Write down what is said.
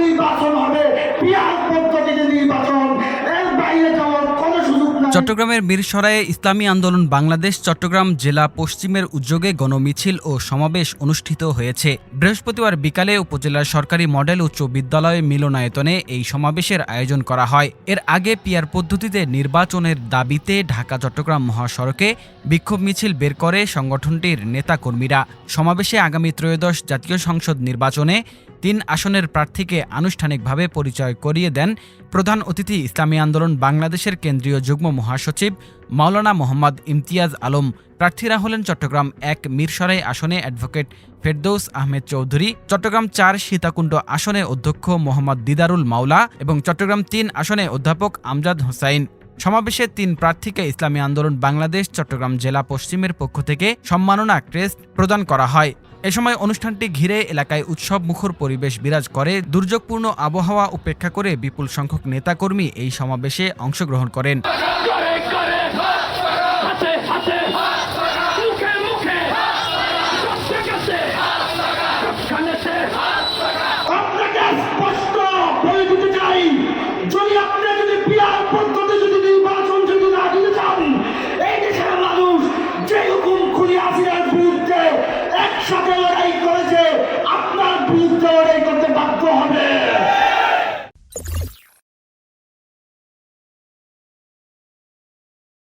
নির্বাচন হবে। বিহার পদ্ধতিতে নির্বাচন চট্টগ্রামের মিরসরায়ে ইসলামী আন্দোলন বাংলাদেশ চট্টগ্রাম জেলা পশ্চিমের উদ্যোগে গণমিছিল ও সমাবেশ অনুষ্ঠিত হয়েছে। বৃহস্পতিবার বিকালে উপজেলার সরকারি মডেল উচ্চ বিদ্যালয় মিলনায়তনে এই সমাবেশের আয়োজন করা হয়। এর আগে পিয়ার পদ্ধতিতে নির্বাচনের দাবিতে ঢাকা চট্টগ্রাম মহাসড়কে বিক্ষোভ মিছিল বের করে সংগঠনটির নেতাকর্মীরা। সমাবেশে আগামী ত্রয়োদশ জাতীয় সংসদ নির্বাচনে তিন আসনের প্রার্থীকে আনুষ্ঠানিকভাবে পরিচয় করিয়ে দেন প্রধান অতিথি ইসলামী আন্দোলন বাংলাদেশের কেন্দ্রীয় যুগ্ম মহাসচিব মাওলানা মোহাম্মদ ইমতিয়াজ আলম। প্রার্থীরা হলেন চট্টগ্রাম এক মিরসরাই আসনে অ্যাডভোকেট ফেরদৌস আহমেদ চৌধুরী, চট্টগ্রাম চার সীতাকুণ্ড আসনে অধ্যক্ষ মোহাম্মদ দিদারুল মাওলা এবং চট্টগ্রাম তিন আসনে অধ্যাপক আমজাদ হোসাইন। সমাবেশে তিন প্রার্থীকে ইসলামী আন্দোলন বাংলাদেশ চট্টগ্রাম জেলা পশ্চিমের পক্ষ থেকে সম্মাননা ক্রেস্ট প্রদান করা হয়। এ সময় অনুষ্ঠানটি ঘিরে এলাকায় উৎসব মুখর পরিবেশ বিরাজ করে। দুর্যোগপূর্ণ আবহাওয়া উপেক্ষা করে বিপুল সংখ্যক নেতাকর্মী এই সমাবেশে অংশগ্রহণ করেন। করে করে